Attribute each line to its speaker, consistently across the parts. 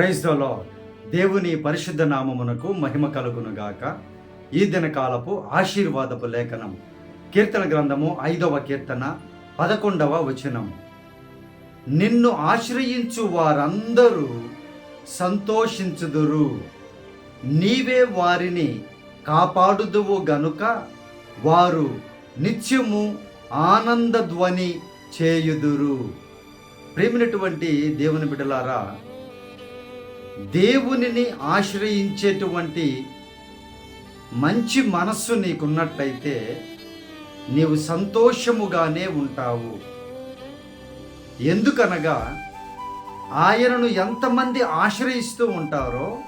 Speaker 1: Praise the lord దేవుని పరిశుద్ధ నామమునకు మహిమ కలుగునుగాక. ఈ దినకాలపు ఆశీర్వాదపు లేఖనం. కీర్తన గ్రంథము ఐదవ కీర్తన పదకొండవ వచనము నిన్ను ఆశ్రయించు వారందరూ సంతోషించుదురు. నీవే వారిని కాపాడుదువు గనుక వారు నిత్యము ఆనందధ్వని చేయుదురు. ప్రేమినటువంటి దేవుని బిడ్డలారా దేవునిని ఆశ్రయించేటువంటి మంచి మనస్సు నీకున్నట్లయితే నీవు సంతోషముగానే ఉంటావు. ఎందుకనగా ఆయనను ఎంతమంది ఆశ్రయిస్తూ ఉంటారో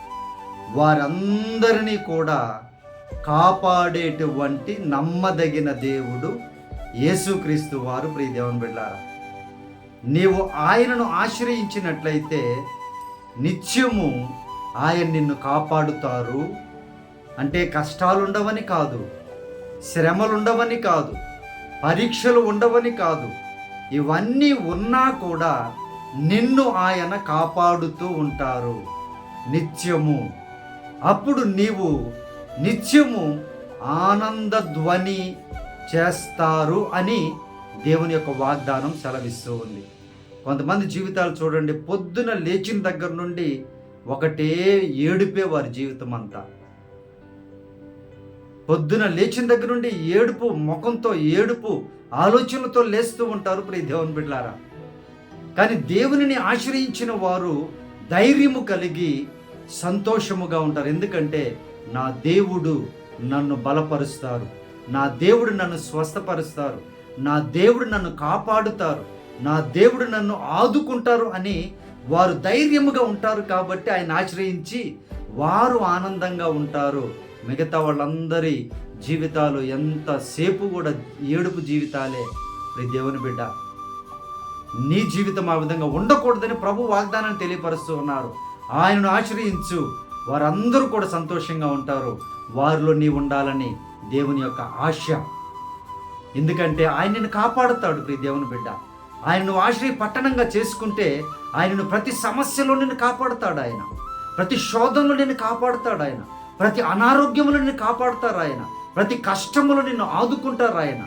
Speaker 1: వారందరినీ కూడా కాపాడేటువంటి నమ్మదగిన దేవుడు యేసుక్రీస్తు వారు. ప్రియదేవన్ బిళ్ళారా నీవు ఆయనను ఆశ్రయించినట్లయితే నిత్యము ఆయన నిన్ను కాపాడుతారు. అంటే కష్టాలు ఉండవని కాదు శ్రమలు ఉండవని కాదు పరీక్షలు ఉండవని కాదు. ఇవన్నీ ఉన్నా కూడా నిన్ను ఆయన కాపాడుతూ ఉంటారు. నిత్యము. అప్పుడు నీవు నిత్యము ఆనంద ధ్వని చేస్తారు అని దేవుని యొక్క వాగ్దానం సెలవిస్తూ ఉంది. కొంతమంది జీవితాలు చూడండి పొద్దున లేచిన దగ్గర నుండి ఒకటే ఏడుపే వారి జీవితం అంతా. పొద్దున లేచిన దగ్గర నుండి ఏడుపు ముఖంతో ఏడుపు ఆలోచనలతో లేస్తూ ఉంటారు ప్రియ దేవుని బిడ్లారా కానీ దేవునిని ఆశ్రయించిన వారు ధైర్యము కలిగి సంతోషముగా ఉంటారు. ఎందుకంటే నా దేవుడు నన్ను బలపరుస్తారు. నా దేవుడు నన్ను స్వస్థపరుస్తారు. నా దేవుడు నన్ను కాపాడుతారు. నా దేవుడు నన్ను ఆదుకుంటారు అని వారు ధైర్యముగా ఉంటారు కాబట్టి ఆయన ఆశ్రయించి వారు ఆనందంగా ఉంటారు. మిగతా వాళ్ళందరి జీవితాలు ఎంతసేపు కూడా ఏడుపు జీవితాలే. ప్రియ దేవుని బిడ్డ నీ జీవితం ఆ విధంగా ఉండకూడదని ప్రభు వాగ్దానాన్ని తెలియపరుస్తూ ఉన్నారు. ఆయనను ఆశ్రయించు. వారందరూ కూడా సంతోషంగా ఉంటారు. వారిలో నీ ఉండాలని దేవుని యొక్క ఆశ. ఎందుకంటే ఆయన నిన్ను కాపాడుతాడు ప్రియ దేవుని బిడ్డ. ఆయనను ఆశ్రయ పట్టణంగా చేసుకుంటే ఆయనను ప్రతి సమస్యలో నిన్ను కాపాడుతాడు ఆయన. ప్రతి శోధనలో నిన్ను కాపాడుతాడు ఆయన. ప్రతి అనారోగ్యములో నిన్ను కాపాడుతారు ఆయన. ప్రతి కష్టములో నిన్ను ఆదుకుంటారు ఆయన.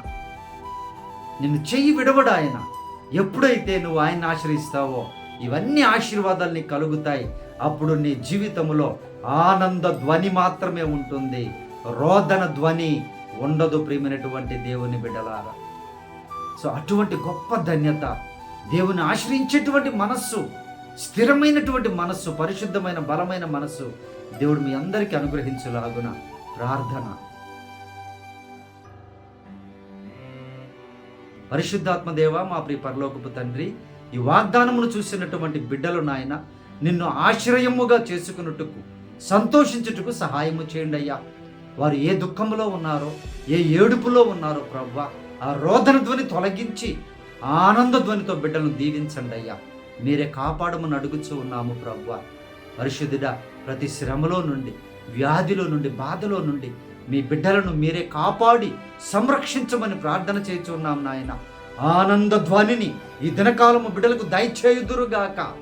Speaker 1: నిన్ను చెయ్యి విడవడు ఆయన. ఎప్పుడైతే నువ్వు ఆయన్ని ఆశ్రయిస్తావో ఇవన్నీ ఆశీర్వాదాలు నీకు కలుగుతాయి. అప్పుడు నీ జీవితంలో ఆనంద ధ్వని మాత్రమే ఉంటుంది. రోదన ధ్వని ఉండదు ప్రియమైనటువంటి దేవుని బిడ్డలారా. సో అటువంటి గొప్ప ధన్యత దేవుని ఆశ్రయించేటువంటి మనస్సు స్థిరమైనటువంటి మనస్సు పరిశుద్ధమైన బలమైన మనస్సు దేవుడు మీ అందరికీ అనుగ్రహించలాగున ప్రార్థన. పరిశుద్ధాత్మ దేవ మా ప్రియ పరలోకపు తండ్రి ఈ వాగ్దానమును చూసినటువంటి బిడ్డలు నాయన నిన్ను ఆశ్రయముగా చేసుకున్నట్టుకు సంతోషించుటకు సహాయము చేయండి అయ్యా. వారు ఏ దుఃఖములో ఉన్నారో ఏ ఏడుపులో ఉన్నారో ప్రవ్వా ఆ రోదన ధ్వని తొలగించి ఆనంద ధ్వనితో బిడ్డలను దీవించండి అయ్యా. మీరే కాపాడమని అడుగుచూ ఉన్నాము ప్రవ్వ పరిశుద్ధుడా ప్రతి శ్రమలో నుండి వ్యాధిలో నుండి బాధలో నుండి మీ బిడ్డలను మీరే కాపాడి సంరక్షించమని ప్రార్థన చేస్తున్నాం నాయన. ఆనంద ధ్వనిని ఈ దినకాలము బిడ్డలకు దయచేయుదురుగాక.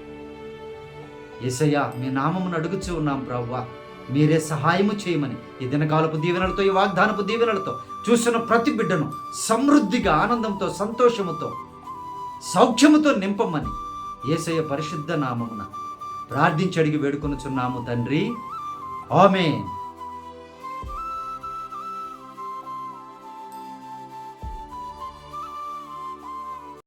Speaker 1: ఎసయ్య మీ నామమును అడుగుచూ ఉన్నాం ప్రవ్వ మీరే సహాయము చేయమని ఈ దినకాలపు దీవెనలతో ఈ వాగ్దానపు దీవెనలతో చూసిన ప్రతి బిడ్డను సమృద్ధిగా ఆనందంతో సంతోషముతో సౌఖ్యముతో నింపమని ఏసయ పరిశుద్ధ నామమున ప్రార్థించి అడిగి వేడుకొనుచున్నాము తండ్రి. ఆమెన్.